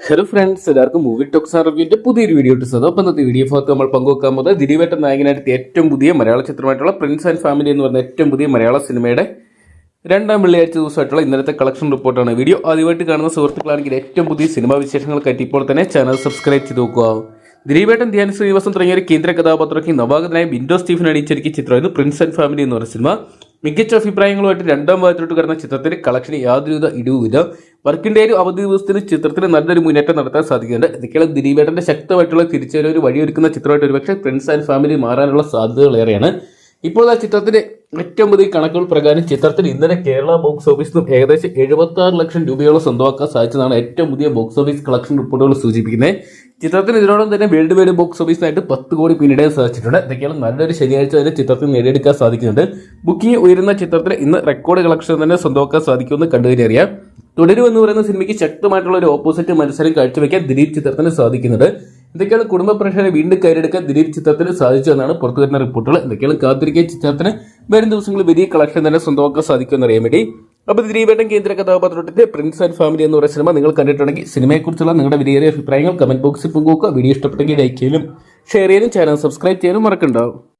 Hello friends എല്ലാവർക്കും movie talks റിവ്യൂന്റെ പുതിയൊരു വീഡിയോ ഇട്ടത് അപ്പം വീഡിയോ ഭാഗത്ത് നമ്മൾ പങ്കുവെക്കാൻ പോകുന്നത് ദിലീപേട്ട നായകനായിട്ട് ഏറ്റവും പുതിയ മലയാള ചിത്രമായിട്ടുള്ള പ്രിൻസ് ആൻഡ് ഫാമിലി എന്ന് പറയുന്ന ഏറ്റവും പുതിയ മലയാള സിനിമയുടെ രണ്ടാം വെള്ളിയാഴ്ച ദിവസമായിട്ടുള്ള ഇന്നലത്തെ കളക്ഷൻ റിപ്പോർട്ടാണ് വീഡിയോ ആദ്യമായിട്ട് കാണുന്ന സുഹൃത്തുക്കളാണെങ്കിൽ ഏറ്റവും പുതിയ സിനിമാ വിശേഷങ്ങൾക്കായിട്ട് ഇപ്പോൾ തന്നെ ചാനൽ സബ്സ്ക്രൈബ് ചെയ്ത് നോക്കുക. ദിലീപേട്ടൻ ധ്യാൻ ശ്രീനിവാസൻ തുടങ്ങിയ ഒരു കേന്ദ്ര കഥാപാത്രക്ക് നവാഗതനായ വിൻഡോ സ്റ്റീഫൻ അണിയിച്ചൊരുക്കിയ ചിത്രമായിരുന്നു പ്രിൻസ് ആൻഡ് ഫാമിലി എന്ന് പറഞ്ഞ സിനിമ. മികച്ച അഭിപ്രായങ്ങളുമായിട്ട് രണ്ടാം ഭാഗത്തോട്ട് കടന്ന ചിത്രത്തിന് കളക്ഷന് യാതൊരുവിധ ഇടിവുമില്ല. ഒരു അവധി ദിവസത്തിന് ചിത്രത്തിന് നല്ലൊരു മുന്നേറ്റം നടത്താൻ സാധിക്കുന്നുണ്ട്. ഇതൊക്കെയാണ് ദിലീപേട്ടന്റെ ശക്തമായിട്ടുള്ള തിരിച്ചുവരവ് വഴിയൊരുക്കുന്ന ചിത്രമായിട്ട് ഒരുപക്ഷെ പ്രിൻസ് ആൻഡ് ഫാമിലി മാറാനുള്ള സാധ്യതകൾ ഏറെയാണ് ഇപ്പോൾ ആ ചിത്രത്തിന്റെ ഏറ്റവും പുതിയ കണക്കുകൾ പ്രകാരം ചിത്രത്തിന് ഇന്നലെ കേരള ബോക്സ് ഓഫീസിൽ നിന്നും ഏകദേശം എഴുപത്തി ആറ് ലക്ഷം രൂപയോളം സ്വന്തമാക്കാൻ സാധിച്ചതാണ് ഏറ്റവും പുതിയ ബോക്സ് ഓഫീസ് കളക്ഷൻ റിപ്പോർട്ടുകൾ സൂചിപ്പിക്കുന്നത്. ചിത്രത്തിന് ഇതിനോടൊപ്പം തന്നെ വേൾഡ് വൈഡ് ബോക്സ് ഓഫീസിനായിട്ട് പത്ത് കോടി പിന്നിടാൻ സാധിച്ചിട്ടുണ്ട്. ഇതൊക്കെയാണ് നല്ലൊരു ശനിയാഴ്ച തന്നെ ചിത്രത്തിന് നേടിയെടുക്കാൻ സാധിക്കുന്നുണ്ട്. ബുക്കിംഗ് ഉയരുന്ന ചിത്രത്തിന് ഇന്ന് റെക്കോർഡ് കളക്ഷൻ തന്നെ സ്വന്തമാക്കാൻ സാധിക്കുമെന്ന് കണ്ടുകഴിഞ്ഞറിയാം അറിയാം. തുടരുമെന്ന് പറയുന്ന സിനിമയ്ക്ക് ശക്തമായിട്ടുള്ള ഒരു ഓപ്പോസിറ്റ് മത്സരം കാഴ്ചവെക്കാൻ ദിലീപ് ചിത്രത്തിന് സാധിക്കുന്നുണ്ട്. ഇതൊക്കെയാണ് കുടുംബ പ്രേക്ഷകരെ വീണ്ടും കയറിയെടുക്കാൻ ദിലീപ് ചിത്രത്തിന് സാധിച്ചു എന്നാണ് പുറത്തു വരുന്ന റിപ്പോർട്ടുകൾ. ഇതൊക്കെയാണ് കാത്തിരിക്കുക ചിത്രത്തിന് വരും ദിവസങ്ങളിൽ വലിയ കളക്ഷൻ തന്നെ സ്വന്തമാക്കാൻ സാധിക്കുമെന്ന് അറിയാൻ വേണ്ടി. അപ്പോൾ ദിലീപേട്ടൻ കേന്ദ്ര കഥാപാത്രത്തിന്റെ പ്രിൻസ് ആൻഡ് ഫാമിലി എന്ന് പറയുന്ന സിനിമ നിങ്ങൾ കണ്ടിട്ടുണ്ടെങ്കിൽ സിനിമയെക്കുറിച്ചുള്ള നിങ്ങളുടെ വിലയേറിയ അഭിപ്രായങ്ങൾ കമന്റ് ബോക്സിൽ പങ്കുവെക്കുക. വീഡിയോ ഇഷ്ടപ്പെട്ടെങ്കിൽ ലൈക്ക് ചെയ്യലും ഷെയർ ചെയ്യലും ചാനൽ സബ്സ്ക്രൈബ് ചെയ്യാനും മറക്കണ്ടാവും